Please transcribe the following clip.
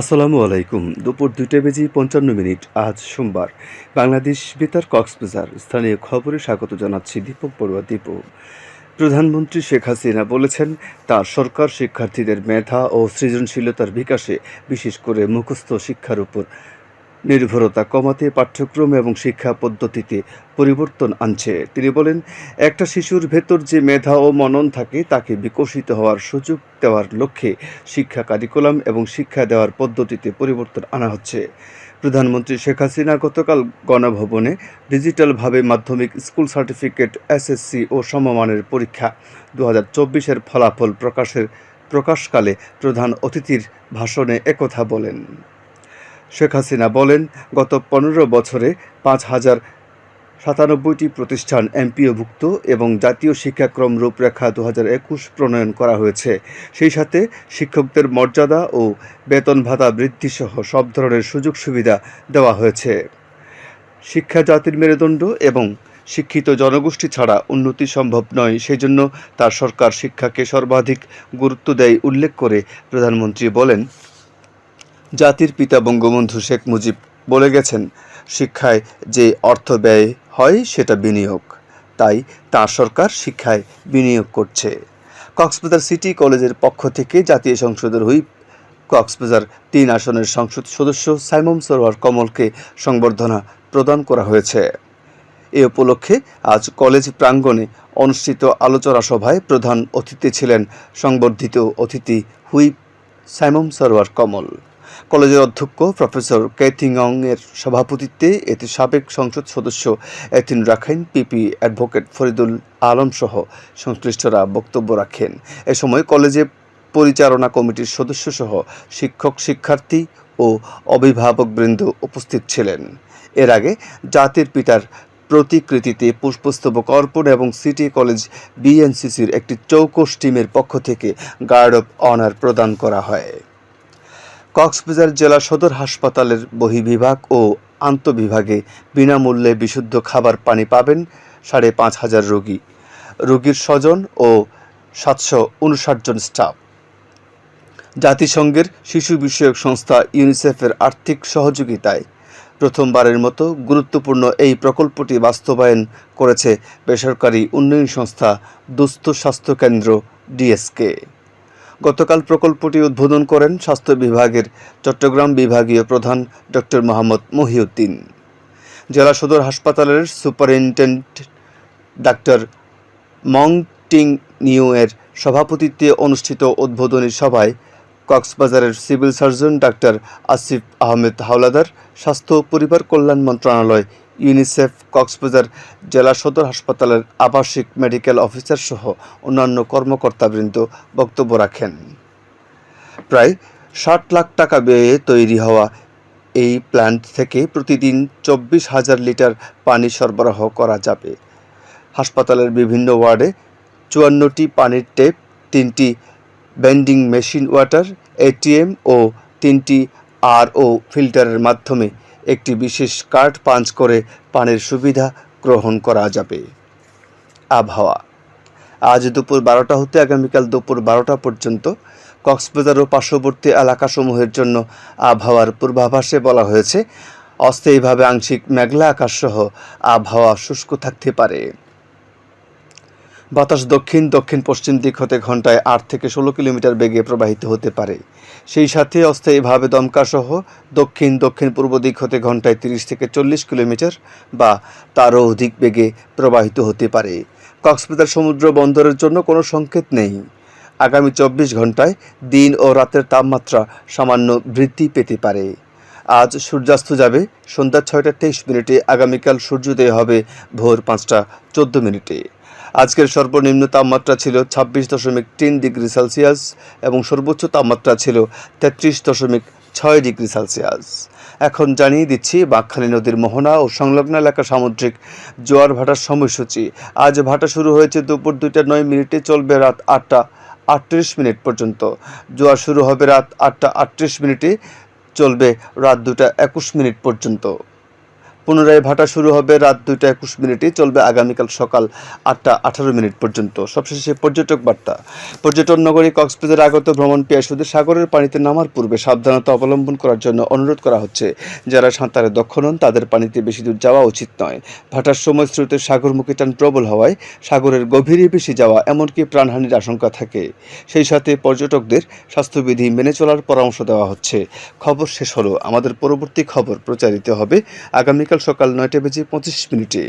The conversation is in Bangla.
আসসালামু আলাইকুম। দুপুর দুইটা বেজে পঞ্চান্ন মিনিট, আজ সোমবার। বাংলাদেশ বেতার কক্সবাজার স্থানীয় খবরে স্বাগত জানাচ্ছি দীপক পড়ুয়া দীপক প্রধানমন্ত্রী শেখ হাসিনা বলেছেন, তার সরকার শিক্ষার্থীদের মেধা ও সৃজনশীলতার বিকাশে বিশেষ করে মুখস্থ শিক্ষার উপর নির্ভরতা কমাতে পাঠ্যক্রম এবং শিক্ষা পদ্ধতিতে পরিবর্তন আনছে। তিনি বলেন, একটা শিশুর ভেতর যে মেধা ও মনন থাকে, তাকে বিকশিত হওয়ার সুযোগ দেওয়ার লক্ষ্যে শিক্ষা কারিকুলাম এবং শিক্ষা দেওয়ার পদ্ধতিতে পরিবর্তন আনা হচ্ছে। প্রধানমন্ত্রী শেখ হাসিনা গতকাল গণভবনে ডিজিটালভাবে মাধ্যমিক স্কুল সার্টিফিকেট, এসএসসি ও সমমানের পরীক্ষা দু হাজার চব্বিশের ফলাফল প্রকাশের প্রকাশকালে প্রধান অতিথির ভাষণে একথা বলেন। শেখ হাসিনা বলেন, গত পনেরো বছরে পাঁচ হাজার সাতানব্বইটি প্রতিষ্ঠান এমপিওভুক্ত এবং জাতীয় শিক্ষাক্রম রূপরেখা দু হাজার একুশ প্রণয়ন করা হয়েছে। সেই সাথে শিক্ষকদের মর্যাদা ও বেতন ভাতা বৃদ্ধিসহ সব ধরনের সুযোগ সুবিধা দেওয়া হয়েছে। শিক্ষা জাতির মেরুদণ্ড এবং শিক্ষিত জনগোষ্ঠী ছাড়া উন্নতি সম্ভব নয়, সেজন্য তার সরকার শিক্ষাকে সর্বাধিক গুরুত্ব দেয় উল্লেখ করে প্রধানমন্ত্রী বলেন। জাতির পিতা বঙ্গবন্ধু শেখ মুজিব বলে গেছেন, শিক্ষায় যে অর্থ ব্যয় হয় সেটা বিনিয়োগ। তাই তার সরকার শিক্ষায় বিনিয়োগ করছে। কক্সবাজার সিটি কলেজের পক্ষ থেকে জাতীয় সংসদের হুইপ, কক্সবাজার তিন আসনের সংসদ সদস্য সাইমম সরোয়ার কমলকে সংবর্ধনা প্রদান করা হয়েছে। এ উপলক্ষে আজ কলেজ প্রাঙ্গণে অনুষ্ঠিত আলোচনা সভায় প্রধান অতিথি ছিলেন সংবর্ধিত অতিথি হুইপ সাইমম সরোয়ার কমল। কলেজের অধ্যক্ষ প্রফেসর কেথিংং এর সভাপতিত্বে এতে সাবেক সংসদ সদস্য এতিন রাখাইন, পিপি অ্যাডভোকেট ফরিদুল আলম সহ সংশ্লিষ্টরা বক্তব্য রাখেন। এ সময় কলেজে পরিচালনা কমিটির সদস্য সহ শিক্ষক, শিক্ষার্থী ও অভিভাবকবৃন্দ উপস্থিত ছিলেন। এর আগে জাতির পিতার প্রতিকৃতিতে পুষ্পস্তবক অর্পণ এবং সিটি কলেজ বিএনসিসির একটি চৌকস টিমের পক্ষ থেকে গার্ড অফ অনার প্রদান করা হয়। কক্সবাজার জেলা সদর হাসপাতালের বহিবিভাগ ও আন্তঃবিভাগে বিনামূল্যে বিশুদ্ধ খাবার পানি পাবেন সাড়ে পাঁচ হাজার রোগী। রোগীর স্বজন ও সাতশো উনষাট জন স্টাফ। জাতিসংঘের শিশু বিষয়ক সংস্থা ইউনিসেফের আর্থিক সহযোগিতায় প্রথমবারের মতো গুরুত্বপূর্ণ এই প্রকল্পটি বাস্তবায়ন করেছে বেসরকারি উন্নয়ন সংস্থা দুস্থ স্বাস্থ্য কেন্দ্র ডিএসকে। গতকাল প্রকল্পটি উদ্বোধন করেন স্বাস্থ্য বিভাগের চট্টগ্রাম বিভাগীয় প্রধান ডক্টর মোহাম্মদ মহিউদ্দিন। জেলা সদর হাসপাতালের সুপারিনটেন্ডেন্ট ডাক্তার মং টিং নিউ এর সভাপতিত্বে অনুষ্ঠিত উদ্বোধনী সভায় কক্সবাজারের civil surgeon doctor Asif Ahmed Howlader, স্বাস্থ্য পরিবার কল্যাণ মন্ত্রণালয় ইউনিসেফ, কক্সবাজার জেলা সদর হাসপাতালের আবাসিক মেডিকেল অফিসার সহ অন্যান্য কর্মকর্তাবৃন্দ বক্তব্য রাখেন। প্রায় ষাট লাখ টাকা ব্যয়ে তৈরি হওয়া এই প্ল্যান্ট থেকে প্রতিদিন চব্বিশ হাজার লিটার পানি সরবরাহ করা যাবে। হাসপাতালের বিভিন্ন ওয়ার্ডে চুয়ান্নটি পানির টেপ, তিনটি বেন্ডিং মেশিন ওয়াটার, এটিএম ও তিনটি আর ও ফিল্টারের মাধ্যমে একটি বিশেষ কার্ড পাঞ্চ করে পানের সুবিধা গ্রহণ করা যাবে। আবহাওয়া। আজ দুপুর বারোটা হতে আগামীকাল দুপুর বারোটা পর্যন্ত কক্সবাজার ও পার্শ্ববর্তী এলাকাসমূহের জন্য আবহাওয়ার পূর্বাভাসে বলা হয়েছে, অস্থায়ীভাবে আংশিক মেঘলা আকাশসহ আবহাওয়া শুষ্ক থাকতে পারে। বাতাস দক্ষিণ দক্ষিণ, পশ্চিম দিক হতে ঘন্টায় আট থেকে ষোলো কিলোমিটার বেগে প্রবাহিত হতে পারে। সেই সাথে অস্থায়ীভাবে দমকাসহ দক্ষিণ দক্ষিণ পূর্ব দিক হতে ঘন্টায় তিরিশ থেকে চল্লিশ কিলোমিটার বা তারও অধিক বেগে প্রবাহিত হতে পারে। কক্সবাজার সমুদ্র বন্দরের জন্য কোনো সংকেত নেই। আগামী চব্বিশ ঘন্টায় দিন ও রাতের তাপমাত্রা সামান্য বৃদ্ধি পেতে পারে। আজ সূর্যাস্ত যাবে সন্ধ্যা ছয়টা তেইশ মিনিটে, আগামীকাল সূর্যোদয় হবে ভোর পাঁচটা চোদ্দ মিনিটে। আজকের সর্বনিম্ন তাপমাত্রা ছিল ছাব্বিশ দশমিক তিন ডিগ্রি সেলসিয়াস এবং সর্বোচ্চ তাপমাত্রা ছিল তেত্রিশ দশমিক ছয় ডিগ্রি সেলসিয়াস। এখন জানিয়ে দিচ্ছি বাঁকখালী নদীর মোহনা ও সংলগ্ন এলাকা সামুদ্রিক জোয়ার ভাটার সময়সূচি। আজ ভাটা শুরু হয়েছে দুপুর দুইটা নয় মিনিটে, চলবে রাত আটটা আটত্রিশ মিনিট পর্যন্ত। জোয়ার শুরু হবে রাত আটটা আটত্রিশ মিনিটে, চলবে রাত দুটা একুশ মিনিট পর্যন্ত। পুনরায় ভাটা শুরু হবে রাত দুইটা একুশ মিনিটে চলবে আগামীকাল সকাল আটটা আঠারো মিনিট পর্যন্ত। সবশেষে পর্যটক বার্তা। পর্যটন নগরী কক্সবাজার আগত ভ্রমণ পিয়াসুদের সাগরের পানিতে নামার পূর্বে সাবধানতা অবলম্বন করার জন্য অনুরোধ করা হচ্ছে। যারা সাঁতারে দক্ষ নন, তাদের পানিতে বেশি দূর যাওয়া উচিত নয়। ভাটার সময় স্রোতের সাগরমুখী টান প্রবল হওয়ায় সাগরের গভীরে বেশি যাওয়া এমনকি প্রাণহানির আশঙ্কা থাকে। সেই সাথে পর্যটকদের স্বাস্থ্যবিধি মেনে চলার পরামর্শ দেওয়া হচ্ছে। খবর শেষ হলো। আমাদের পরবর্তী খবর প্রচারিত হবে আগামীকাল সকাল নয়টা বেজে পঁচিশ মিনিটে।